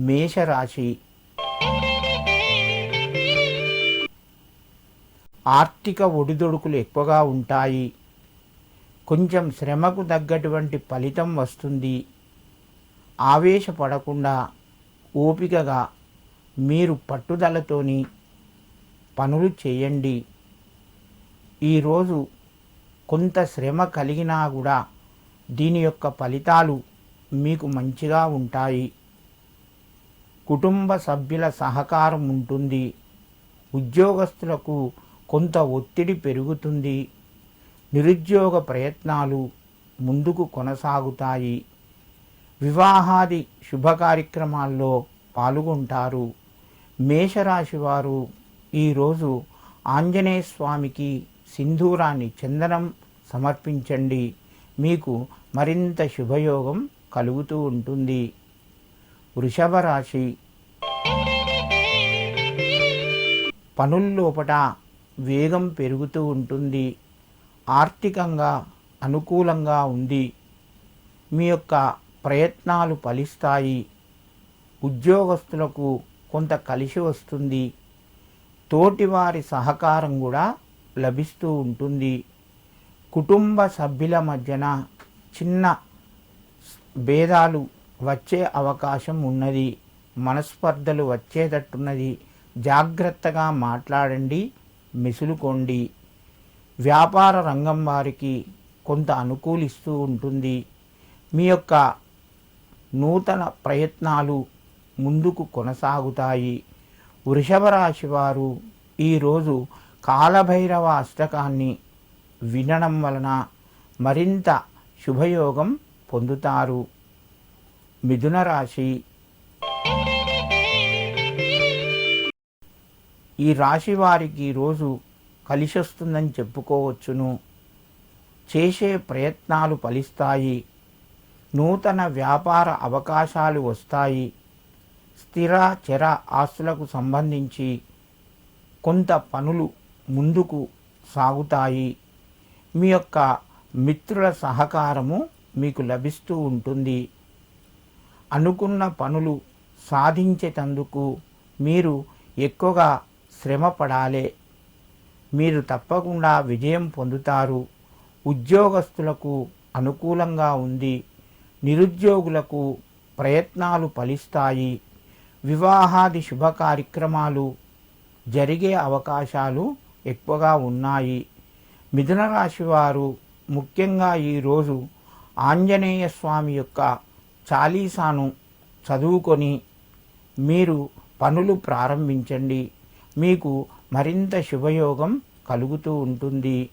మేషరాశి. ఆర్థిక ఒడిదొడుకులు ఎక్కువగా ఉంటాయి. కొంచెం శ్రమకు తగ్గటువంటి ఫలితం వస్తుంది. ఆవేశపడకుండా ఓపికగా మీరు పట్టుదలతోని పనులు చేయండి. ఈరోజు కొంత శ్రమ కలిగినా కూడా దీని యొక్క ఫలితాలు మీకు మంచిగా ఉంటాయి. కుటుంబ సభ్యుల సహకారం ఉంటుంది. ఉద్యోగస్తులకు కొంత ఒత్తిడి పెరుగుతుంది. నిరుద్యోగ ప్రయత్నాలు ముందుకు కొనసాగుతాయి. వివాహాది శుభ కార్యక్రమాల్లో పాల్గొంటారు. మేషరాశి వారు ఈరోజు ఆంజనేయ స్వామికి సింధూరాన్ని చందనం సమర్పించండి. మీకు మరింత శుభయోగం కలుగుతూ ఉంటుంది. వృషభ రాశి పనుల్లోపట వేగం పెరుగుతూ ఉంటుంది. ఆర్థికంగా అనుకూలంగా ఉంది. మీ యొక్క ప్రయత్నాలు ఫలిస్తాయి. ఉద్యోగస్తులకు కొంత కలిసి వస్తుంది. తోటివారి సహకారం కూడా లభిస్తూ ఉంటుంది. కుటుంబ సభ్యుల మధ్యన చిన్న భేదాలు వచ్చే అవకాశం ఉన్నది. మనస్పర్ధలు వచ్చేటట్టున్నది. జాగ్రత్తగా మాట్లాడండి మెసులుకోండి. వ్యాపార రంగం వారికి కొంత అనుకూలిస్తూ ఉంటుంది. మీ యొక్క నూతన ప్రయత్నాలు ముందుకు కొనసాగుతాయి. వృషభ రాశి వారు ఈరోజు కాలభైరవ అష్టకాన్ని వినడం వలన మరింత శుభయోగం పొందుతారు. మిథున రాశి. ఈ రాశి వారికి ఈరోజు కలిసొస్తుందని చెప్పుకోవచ్చును. చేసే ప్రయత్నాలు ఫలిస్తాయి. నూతన వ్యాపార అవకాశాలు వస్తాయి. స్థిర చర ఆస్తులకు సంబంధించి కొంత పనులు ముందుకు సాగుతాయి. మీ యొక్క మిత్రుల సహకారము మీకు లభిస్తూ ఉంటుంది. అనుకున్న పనులు సాధించేటందుకు మీరు ఎక్కువగా శ్రమ పడాలి మీరు తప్పకుండా విజయం పొందుతారు. ఉద్యోగస్తులకు అనుకూలంగా ఉంది. నిరుద్యోగులకు ప్రయత్నాలు ఫలిస్తాయి. వివాహాది శుభ కార్యక్రమాలు జరిగే అవకాశాలు ఎక్కువగా ఉన్నాయి. మిథున రాశి వారు ముఖ్యంగా ఈరోజు ఆంజనేయ స్వామి యొక్క చాలీసాను చదువుకొని మీరు పనులు ప్రారంభించండి. మీకు మరింత శుభయోగం కలుగుతూ ఉంటుంది.